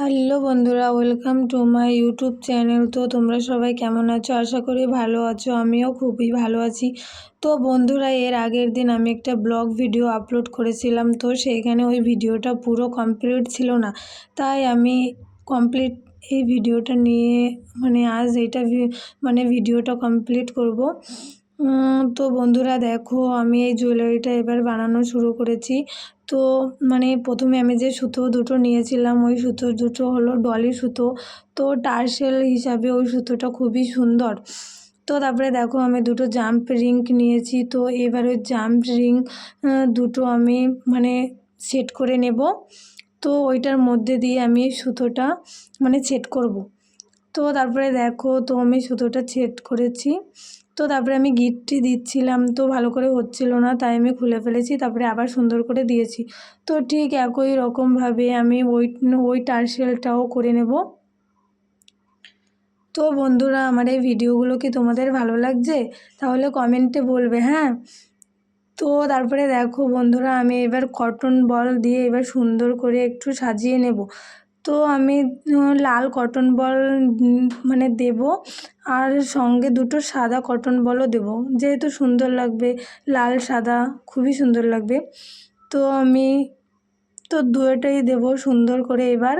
Hello বন্ধুরা, welcome to my YouTube channel. তো তোমরা সবাই কেমন আছো? আশা করি ভালো আছো, আমিও খুবই ভালো আছি। তো বন্ধুরা, এর আগের দিন আমি একটা ব্লগ ভিডিও আপলোড করেছিলাম, তো সেইখানে ওই ভিডিওটা পুরো কমপ্লিট ছিল না। তাই আমি কমপ্লিট এই ভিডিওটা নিয়ে মানে আজ এইটা মানে ভিডিওটা কমপ্লিট করব। তো বন্ধুরা দেখো, আমি এই জুয়েলারিটা এবার বানানো শুরু করেছি। তো মানে প্রথমে আমি যে সুতো দুটো নিয়েছিলাম, ওই সুতো দুটো হলো ডলি সুতো। তো টার্সেল হিসাবে ওই সুতোটা খুবই সুন্দর। তো তারপরে দেখো, আমি দুটো জাম্প রিং নিয়েছি। তো এবার ওই জাম্প রিং দুটো আমি মানে সেট করে নেব। তো ওইটার মধ্যে দিয়ে আমি সুতোটা মানে সেট করব। তো তারপরে দেখো, তো আমি সুতোটা ছেট করেছি। তো তারপরে আমি গিটটি দিচ্ছিলাম, তো ভালো করে হচ্ছিল না, তাই আমি খুলে ফেলেছি, তারপরে আবার সুন্দর করে দিয়েছি। তো ঠিক একই রকমভাবে আমি ওই ওই টার্সেলটাও করে নেব। তো বন্ধুরা, আমার এই ভিডিওগুলো কি তোমাদের ভালো লাগছে? তাহলে কমেন্টে বলবে হ্যাঁ? তো তারপরে দেখো বন্ধুরা, আমি এবার কটন বল দিয়ে এবার সুন্দর করে একটু সাজিয়ে নেব। তো আমি লাল কটন বল মানে দেব আর সঙ্গে দুটো সাদা কটন বলও দেবো। যেহেতু সুন্দর লাগবে, লাল, সাদা খুবই সুন্দর লাগবে। তো আমি, তো দুটোই দেবো সুন্দর করে এবার।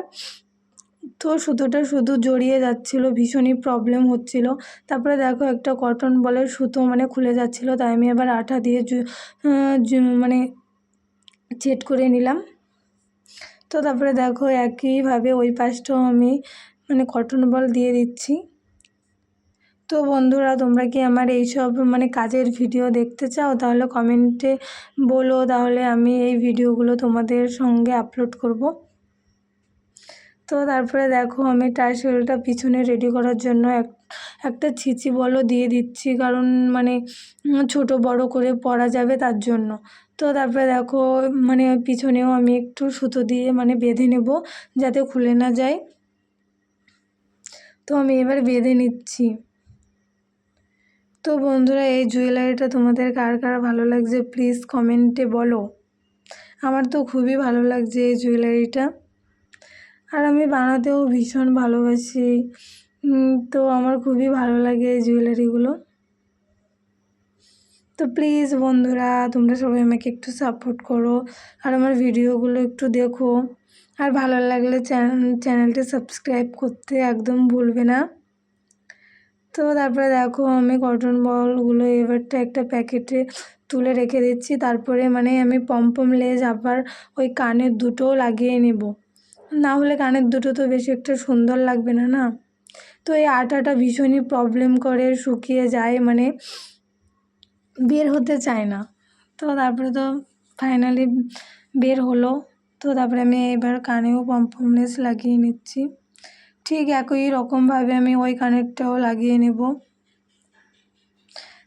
তো সুতোটা শুধু জড়িয়ে যাচ্ছিল, ভীষণই প্রবলেম হচ্ছিল। তারপরে দেখো একটা কটন বলের সুতো মানে খুলে যাচ্ছিল, তাই আমি এবার আঠা দিয়ে মানে চেট করে নিলাম। তো তারপরে দেখো একইভাবে ওই পাশটাও আমি মানে কটন বল দিয়ে দিচ্ছি। তো বন্ধুরা, তোমরা কি আমার এইসব মানে কাজের ভিডিও দেখতে চাও? তাহলে কমেন্টে বলো, তাহলে আমি এই ভিডিওগুলো তোমাদের সঙ্গে আপলোড করব। তো তারপরে দেখো আমি টার্সেলটা পিছনে রেডি করার জন্য এক একটা ছিচি বলও দিয়ে দিচ্ছি, কারণ মানে ছোট বড় করে পরা যাবে তার জন্য। তো তারপরে দেখো মানে পিছনেও আমি একটু সুতো দিয়ে মানে বেঁধে নেব, যাতে খুলে না যায়। তো আমি এবার বেঁধে নিচ্ছি। তো বন্ধুরা, এই জুয়েলারিটা তোমাদের কার কার ভালো লাগছে প্লিজ কমেন্টে বলো। আমার তো খুবই ভালো লাগছে এই জুয়েলারিটা। আর আমি বানাতেও ভীষণ ভালোবাসি। তো আমার খুবই ভালো লাগে এই জুয়েলারিগুলো। তো প্লিজ বন্ধুরা, তোমরা সবাই আমাকে একটু সাপোর্ট করো, আর আমার ভিডিওগুলো একটু দেখো। আর ভালো লাগলে চ্যানেলটি সাবস্ক্রাইব করতে একদম ভুলবে না। তো তারপরে দেখো, আমি কটন বলগুলো এবারটা একটা প্যাকেটে তুলে রেখে দিচ্ছি। তারপরে মানে আমি পমপম লেজ আবার ওই কানের দুটোও লাগিয়ে নেব। না হলে কানের দুটো তো বেশি একটা সুন্দর লাগবে না না? তো এই আটাটা ভীষণই প্রবলেম করে, শুকিয়ে যায় মানে বের হতে চায় না। তো তারপরে তো ফাইনালি বের হলো। তো তারপরে আমি এবার কানেও পমপম লাগিয়ে নিচ্ছি। ঠিক একই রকমভাবে আমি ওই কানেরটাও লাগিয়ে নেব।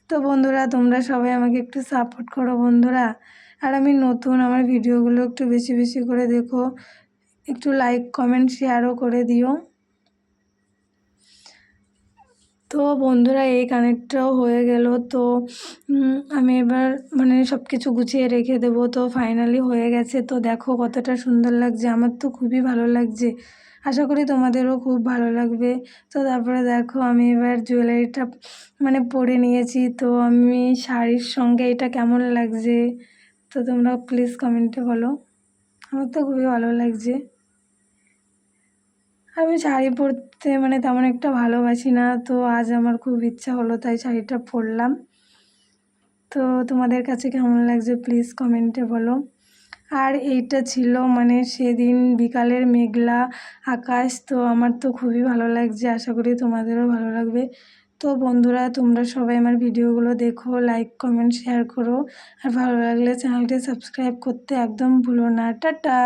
তো বন্ধুরা, তোমরা সবাই আমাকে একটু সাপোর্ট করো বন্ধুরা। আর আমি নতুন, আমার ভিডিওগুলো একটু বেশি বেশি করে দেখো। একটু লাইক কমেন্ট শেয়ারও করে দিও। তো বন্ধুরা, এই কানেরটাও হয়ে গেল। তো আমি এবার মানে সব কিছু গুছিয়ে রেখে দেবো। তো ফাইনালি হয়ে গেছে। তো দেখো কতটা সুন্দর লাগছে। আমার তো খুবই ভালো লাগছে। আশা করি তোমাদেরও খুব ভালো লাগবে। তো তারপরে দেখো আমি এবার জুয়েলারিটা মানে পরে নিয়েছি। তো আমি শাড়ির সঙ্গে এটা কেমন লাগছে? তো তোমরা প্লিজ কমেন্টে বলো। আমার তো খুবই ভালো লাগছে। আমি শাড়ি পরতে মানে তেমন একটা ভালোবাসি না, তো আজ আমার খুব ইচ্ছা হলো তাই শাড়িটা পরলাম। তো তোমাদের কাছে কেমন লাগছে প্লিজ কমেন্টে বলো। আর এইটা ছিল মানে সেদিন বিকালের মেঘলা আকাশ, তো আমার তো খুবই ভালো লাগছে, আশা করি তোমাদেরও ভালো লাগবে। তো বন্ধুরা, তোমরা সবাই আমার ভিডিওগুলো দেখো লাইক কমেন্ট শেয়ার করো। আর ভালো লাগলে চ্যানেলটি সাবস্ক্রাইব করতে একদম ভুলো না। টাটা!